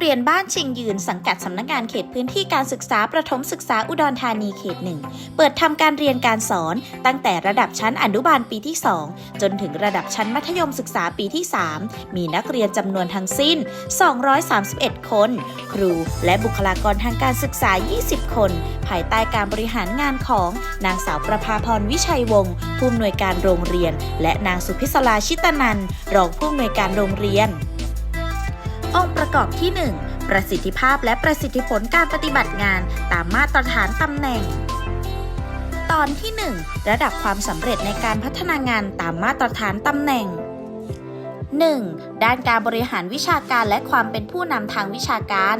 เรียนบ้านชิงยืน สังกัดสำนักงานเขตพื้นที่การศึกษาประถมศึกษาอุดรธานีเขตหนึ่งเปิดทำการเรียนการสอน ตั้งแต่ระดับชั้นอนุบาลปีที่ 2 จนถึงระดับชั้นมัธยมศึกษาปีที่ 3 มีนักเรียนจำนวนทั้งสิ้น 231 คน ครูและบุคลากรทางการศึกษา 20 คน ภายใต้การบริหารงานของนางสาวประภาพรวิชัยวงศ์ผู้อำนวยการโรงเรียน และนางสุพิศลาชิตนันรองผู้อำนวยการโรงเรียน องค์ประกอบที่ 1 ประสิทธิภาพและประสิทธิผลการปฏิบัติงานตามมาตรฐานตำแหน่ง ตอนที่ 1 ระดับความสำเร็จในการพัฒนางานตามมาตรฐานตำแหน่ง 1. ด้านการบริหารวิชาการและความเป็นผู้นำทางวิชาการ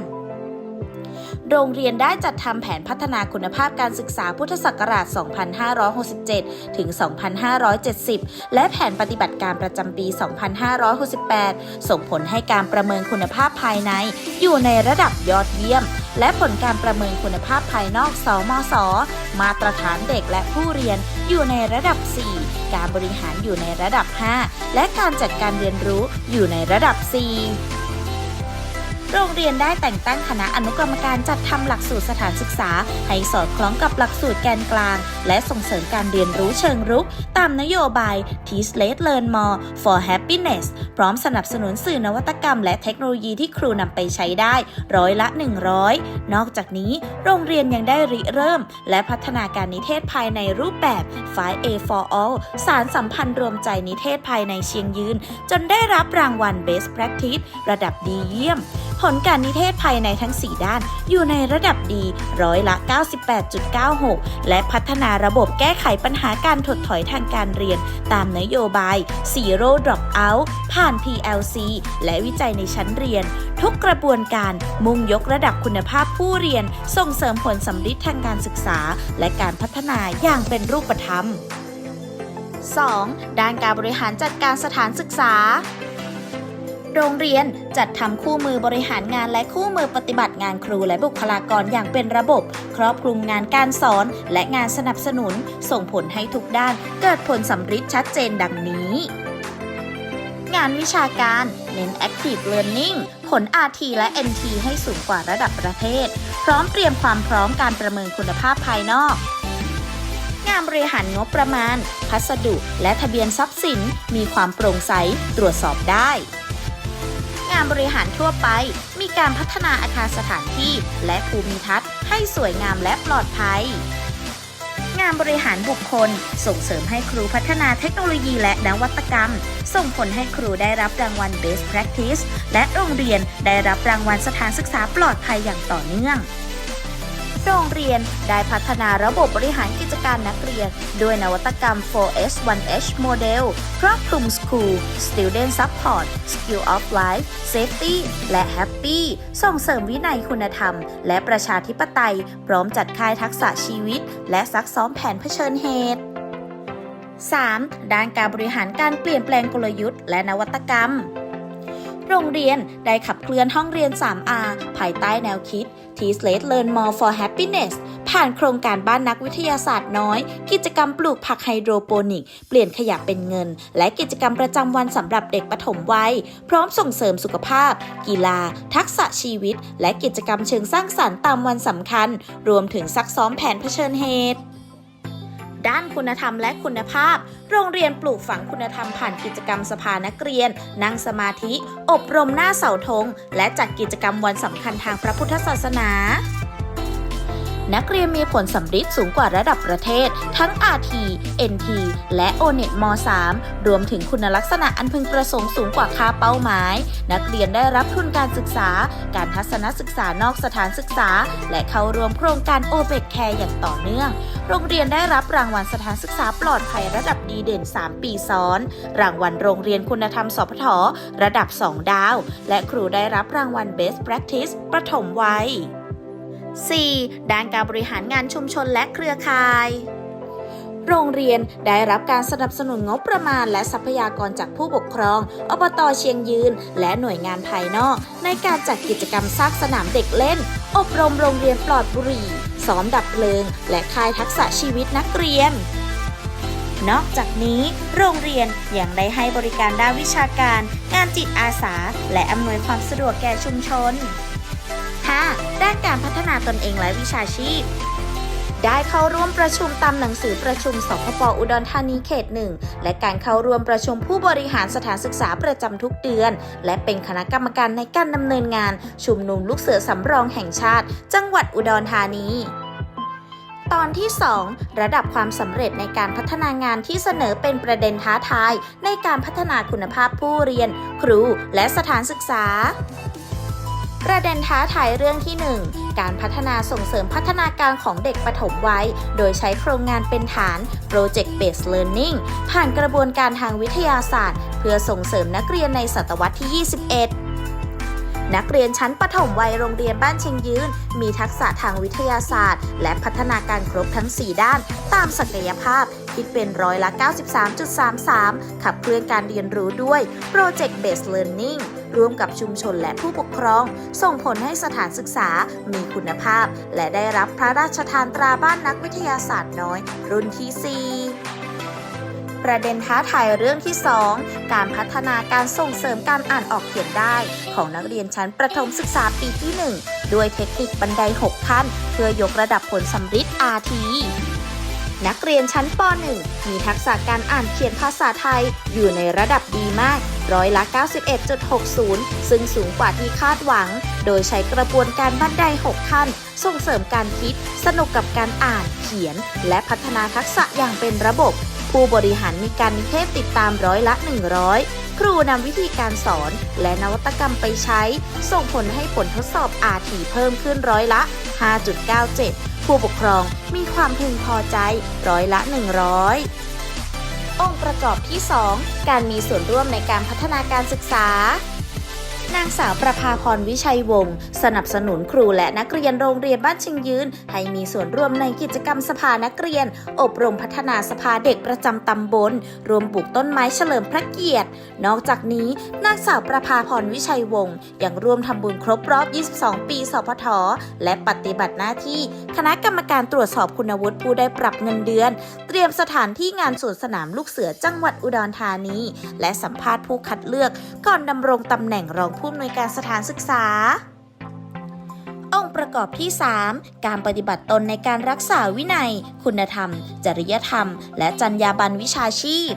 โรงเรียนได้จัดทำแผนพัฒนาคุณภาพการศึกษาพุทธศักราช 2567 ถึง 2570 และแผนปฏิบัติการประจำปี 2568 ส่งผลให้การประเมินคุณภาพภายใน อยู่ในระดับยอดเยี่ยม และผลการประเมินคุณภาพภายนอก สมศมาตรฐานเด็กและผู้เรียนอยู่ในระดับ 4 การบริหารอยู่ในระดับ 5 และการจัดการเรียนรู้อยู่ในระดับ 4 โรงเรียนได้แต่งตั้งคณะอนุกรรมการจัดทำหลักสูตรสถานศึกษา ให้สอดคล้องกับหลักสูตรแกนกลาง และส่งเสริมการเรียนรู้เชิงรุก ตามนโยบาย Teach Less Learn More for Happiness พร้อมสนับสนุนสื่อนวัตกรรม และเทคโนโลยีที่ครูนำไปใช้ได้ร้อยละ 100 นอกจากนี้ โรงเรียนยังได้ริเริ่ม และพัฒนาการนิเทศภายในรูปแบบ 5A for All สารสัมพันธ์รวมใจนิเทศภายในเชียงยืน จนได้รับรางวัล Best Practice ระดับดีเยี่ยม ผลการนิเทศภายในทั้ง 4 ด้าน อยู่ในระดับดีร้อยละ 98.96 และพัฒนาระบบแก้ไขปัญหาการถดถอยทางการเรียน ตามนโยบาย Zero Dropout ผ่าน PLC และวิจัยในชั้นเรียน ทุกกระบวนการมุ่งยกระดับคุณภาพผู้เรียน ส่งเสริมผลสำลิดทางการศึกษา และการพัฒนาอย่างเป็นรูปธรรม 2. ด้านการบริหารจัดการสถานศึกษา โรงเรียนจัดทำคู่มือบริหารงานและคู่มือปฏิบัติงานครูและบุคลากรอย่างเป็นระบบ ครอบคลุมงานการสอนและงานสนับสนุน ส่งผลให้ทุกด้านเกิดผลสำฤทธิ์ชัดเจนดังนี้ งานวิชาการเน้น Active Learning ผล RT และ NT ให้สูงกว่าระดับประเทศ พร้อมเตรียมความพร้อมการประเมินคุณภาพภายนอกงานบริหารงบประมาณ พัสดุ และทะเบียนทรัพย์สิน มีความโปร่งใส ตรวจสอบได้ งานบริหารทั่วไป มีการพัฒนาอาคารสถานที่ และภูมิทัศน์ให้สวยงามและปลอดภัย งานบริหารบุคคล ส่งเสริมให้ครูพัฒนาเทคโนโลยีและนวัตกรรม ส่งผลให้ครูได้รับรางวัล Best Practice และโรงเรียนได้รับรางวัลสถานศึกษาปลอดภัยอย่างต่อเนื่อง โรงเรียนได้พัฒนาระบบบริหารกิจการนักเรียน ด้วยนวัตกรรม 4S 1H Model ครอบคลุม School Student Support Skill of Life Safety และ Happy ส่งเสริมวินัยคุณธรรม และประชาธิปไตย พร้อมจัดค่ายทักษะชีวิต และซักซ้อมแผนเผชิญเหตุ 3. ด้านการบริหารการเปลี่ยนแปลงกลยุทธ์ และนวัตกรรม โรงเรียนได้ขับเคลื่อนห้องเรียน 3R ภายใต้แนวคิด Teach Less Learn More for Happiness ผ่านโครงการบ้านนักวิทยาศาสตร์น้อย กิจกรรมปลูกผักไฮโดรโปนิก เปลี่ยนขยะเป็นเงิน และกิจกรรมประจำวันสำหรับเด็กปฐมวัย พร้อมส่งเสริมสุขภาพ กีฬา ทักษะชีวิต และกิจกรรมเชิงสร้างสรรค์ตามวันสำคัญ รวมถึงซักซ้อมแผนเผชิญเหตุ ด้านคุณธรรมและคุณภาพ โรงเรียนปลูกฝังคุณธรรมผ่านกิจกรรมสภานักเรียน นั่งสมาธิ อบรมหน้าเสาธง และจัดกิจกรรมวันสำคัญทางพระพุทธศาสนา นักเรียนมีผลสำฤทธิ์สูงกว่าระดับประเทศ ทั้ง RT NT และ ONET ม .3 รวมถึงคุณลักษณะอันพึงประสงค์สูงกว่าค่าเป้าหมาย นักเรียนได้รับทุนการศึกษา การทัศนศึกษานอกสถานศึกษา และเข้าร่วมโครงการ o b e c Care อย่างต่อเนื่อง โรงเรียนได้รับรางวัลสถานศึกษาปลอดภัยระดับดีเด่น 3 ปีซ้อน รางวัลโรงเรียนคุณธรรมสพทระดับ 2 ดาว และครูได้รับรางวัล Best Practice ประถมวัย 4. ด้านการบริหารงานชุมชนและเครือข่าย โรงเรียนได้รับการสนับสนุนงบประมาณและทรัพยากรจากผู้ปกครอง อบตเชียงยืน และหน่วยงานภายนอก ในการจัดกิจกรรมสร้างสนามเด็กเล่น อบรมโรงเรียนปลอดบุหรี่ซ้อมดับเพลิง และค่ายทักษะชีวิตนักเรียนนอกจากนี้โรงเรียนยังได้ให้บริการด้านวิชาการ งานจิตอาสา และอำนวยความสะดวกแก่ชุมชน 5. ด้านการพัฒนาตนเองและวิชาชีพได้เข้าร่วมประชุมตามหนังสือประชุมสพปอุดรธานีเขตหนึ่งและการเข้าร่วมประชุมผู้บริหารสถานศึกษาประจำทุกเดือน และเป็นคณะกรรมการในการดำเนินงาน ชุมนุมลูกเสือสำรองแห่งชาติ จังหวัดอุดรธานีตอนที่ 2 ระดับความสำเร็จในการพัฒนางานที่เสนอเป็นประเด็นท้าทาย ในการพัฒนาคุณภาพผู้เรียน ครูและสถานศึกษา ประเด็นท้าทายเรื่องที่ 1 การพัฒนาส่งเสริมพัฒนาการของเด็กปฐมวัย โดยใช้โครงงานเป็นฐาน Project Based Learning ผ่านกระบวนการทางวิทยาศาสตร์ เพื่อส่งเสริมนักเรียนในศตวรรษที่ 21นักเรียนชั้นประถมวัยโรงเรียนบ้านเชียงยืน มีทักษะทางวิทยาศาสตร์ และพัฒนาการครบทั้ง 4 ด้าน ตามศักยภาพ คิดเป็นร้อยละ 93.33 ขับเคลื่อนการเรียนรู้ด้วย Project Based Learning ร่วมกับชุมชนและผู้ปกครอง ส่งผลให้สถานศึกษามีคุณภาพ และได้รับพระราชทานตราบ้านนักวิทยาศาสตร์น้อย รุ่นที่ 4ประเด็นท้าทายเรื่องที่ 2 การพัฒนาการส่งเสริมการอ่านออกเขียนได้ ของนักเรียนชั้นประถมศึกษาปีที่ 1 ด้วยเทคนิคบันได 6 ขั้น เพื่อยกระดับผลสำฤทธิ์ RT นักเรียนชั้นป .1 มีทักษะการอ่านเขียนภาษาไทย อยู่ในระดับดีมาก ร้อยละ 91.60 ซึ่งสูงกว่าที่คาดหวัง โดยใช้กระบวนการบันได 6 ขั้น ส่งเสริมการคิด สนุกกับการอ่าน เขียน และพัฒนาทักษะอย่างเป็นระบบ ผู้บริหารมีการนิเทศติดตามร้อยละ 100ครูนำวิธีการสอนและนวัตกรรมไปใช้ ส่งผลให้ผลทดสอบ RT เพิ่มขึ้นร้อยละ 5.97 ผู้ปกครองมีความพึงพอใจร้อยละ 100 องค์ประกอบที่ 2 การมีส่วนร่วมในการพัฒนาการศึกษา นางสาวประภาพรวิชัยวงศ์สนับสนุนครูและนักเรียนโรงเรียนบ้านชิงยืน ให้มีส่วนร่วมในกิจกรรมสภานักเรียน อบรมพัฒนาสภาเด็กประจำตำบล รวมปลูกต้นไม้เฉลิมพระเกียรติ นอกจากนี้นางสาวประภาพรวิชัยวงศ์ยังร่วมทำบุญครบรอบ 22 ปีสพทและปฏิบัติหน้าที่ คณะกรรมการตรวจสอบคุณวุฒิผู้ได้ปรับเงินเดือน เตรียมสถานที่งานสวนสนามลูกเสือจังหวัดอุดรธานี และสัมภาษณ์ผู้คัดเลือกก่อนดำรงตำแหน่งรองผู้อำนวยการสถานศึกษา องค์ประกอบที่ 3 การปฏิบัติตนในการรักษาวินัย คุณธรรม จริยธรรม และจรรยาบรรณวิชาชีพ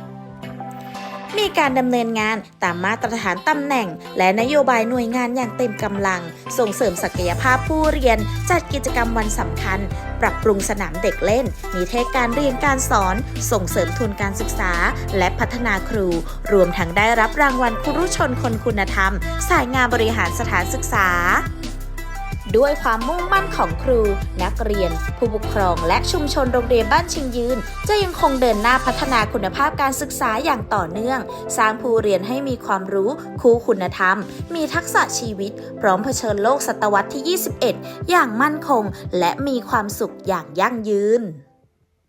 มีการดำเนินงานตามมาตรฐานตำแหน่ง และนโยบายหน่วยงานอย่างเต็มกำลัง ส่งเสริมศักยภาพผู้เรียน จัดกิจกรรมวันสำคัญ ปรับปรุงสนามเด็กเล่น มีเทศการเรียนการสอน ส่งเสริมทุนการศึกษา และพัฒนาครู รวมทั้งได้รับรางวัลครุชนคนคุณธรรม สายงานบริหารสถานศึกษา ด้วยความมุ่งมั่นของครู นักเรียน ผู้ปกครอง และชุมชนโรงเรียนบ้านชิงยืน จะยังคงเดินหน้าพัฒนาคุณภาพการศึกษาอย่างต่อเนื่อง สร้างผู้เรียนให้มีความรู้คู่คุณธรรม มีทักษะชีวิต พร้อมเผชิญโลกศตวรรษที่ 21 อย่างมั่นคง และมีความสุขอย่างยั่งยืน